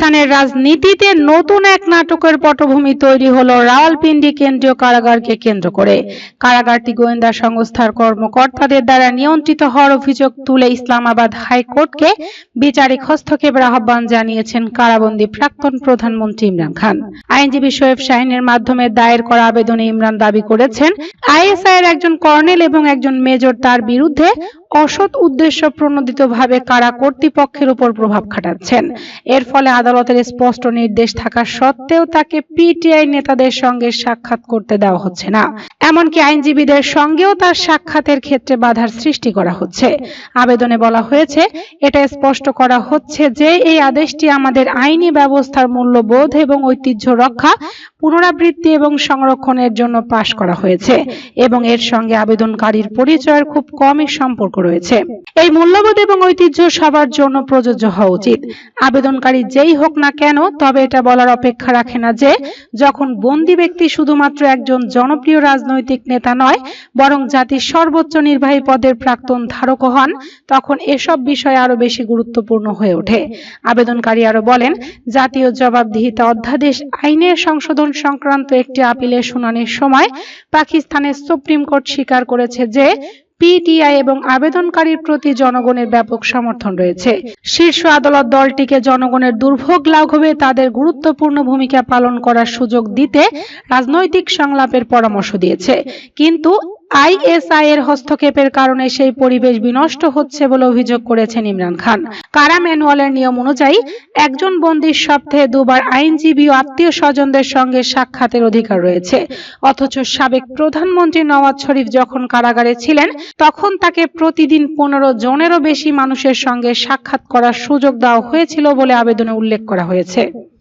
পাকিস্তানের রাজনীতিতে নতুন এক নাটকের পটভূমি তৈরি হলো রাওয়ালপিন্ডি কেন্দ্রীয় কারাগারকে কেন্দ্র করে। কারাগারটি গোয়েন্দা সংস্থার কর্মকর্তাদের দ্বারা নিয়ন্ত্রিত হওয়ার অভিযোগ তুলে ইসলামাবাদ হাইকোর্টকে বিচারিক হস্তক্ষেপের আহ্বান জানিয়েছেন কারাবন্দী প্রাক্তন প্রধানমন্ত্রী ইমরান খান। আইনজীবী শোয়েব শাহিনের মাধ্যমে দায়ের করা আবেদনে ইমরান দাবি করেছেন আইএসআই এর একজন কর্নেল এবং একজন মেজর তার বিরুদ্ধে অসৎ উদ্দেশ্য প্রণোদিতভাবে কারা কর্তৃপক্ষের উপর প্রভাব খাটাচ্ছেন। এর ফলে আদালতের স্পষ্ট নির্দেশ থাকা সত্ত্বেও তাকে পিটিআই নেতাদের সঙ্গে সাক্ষাৎ করতে দেওয়া হচ্ছে না। এমনকি আইনজীবীদের সঙ্গেও তার সাক্ষাতের ক্ষেত্রে বাধার সৃষ্টি করা হচ্ছে। আবেদনে বলা হয়েছে, এটা স্পষ্ট করা হচ্ছে যে এই আদেশটি আমাদের আইনি ব্যবস্থার মূল্যবোধ এবং ঐতিহ্য রক্ষা পুনরাবৃত্তি এবং সংরক্ষণের জন্য পাশ করা হয়েছে এবং এর সঙ্গে আবেদনকারীর পরিচয়ের খুব কমই সম্পর্ক রয়েছে। এই মূল্যবোধ এবং ঐতিহ্য সবার জন্য প্রযোজ্য হওয়া উচিত। আবেদনকারী যেই হোক না কেন, তবে এটা বলার অপেক্ষা রাখে না যে, যখন বন্দী ব্যক্তি শুধুমাত্র একজন জনপ্রিয় রাজনৈতিক নেতা নয়, বরং জাতির সর্বোচ্চ নির্বাহী পদের প্রাক্তন ধারক হন, তখন এসব বিষয় আরও বেশি গুরুত্বপূর্ণ হয়ে ওঠে। আবেদনকারী আরও বলেন, জাতীয় জবাবদিহিতা অধ্যাদেশ আইনের সংশোধন সংক্রান্ত একটি আপিলের শুনানির সময় পাকিস্তানের সুপ্রিম কোর্ট স্বীকার করেছে যে পিটিআই এবং আবেদনকারীর প্রতি জনগণের ব্যাপক সমর্থন রয়েছে। শীর্ষ আদালত দলটিকে জনগণের দুর্ভোগ লাঘবে তাদের গুরুত্বপূর্ণ ভূমিকা পালন করার সুযোগ দিতে রাজনৈতিক সংলাপের পরামর্শ দিয়েছে। কিন্তু আইএসআই এর হস্তক্ষেপের কারণে সেই পরিবেশ বিনষ্ট হচ্ছে বলে অভিযোগ করেছেন ইমরান খান। কারা ম্যানুয়ালের নিয়ম অনুযায়ী একজন বন্দির সপ্তাহে দুবার আইনজীবী ও আত্মীয় স্বজনদের সঙ্গে সাক্ষাতের অধিকার রয়েছে। অথচ সাবেক প্রধানমন্ত্রী নওয়াজ শরীফ যখন কারাগারে ছিলেন, তখন তাকে প্রতিদিন পনেরো জনেরও বেশি মানুষের সঙ্গে সাক্ষাৎ করার সুযোগ দেওয়া হয়েছিল বলে আবেদনে উল্লেখ করা হয়েছে।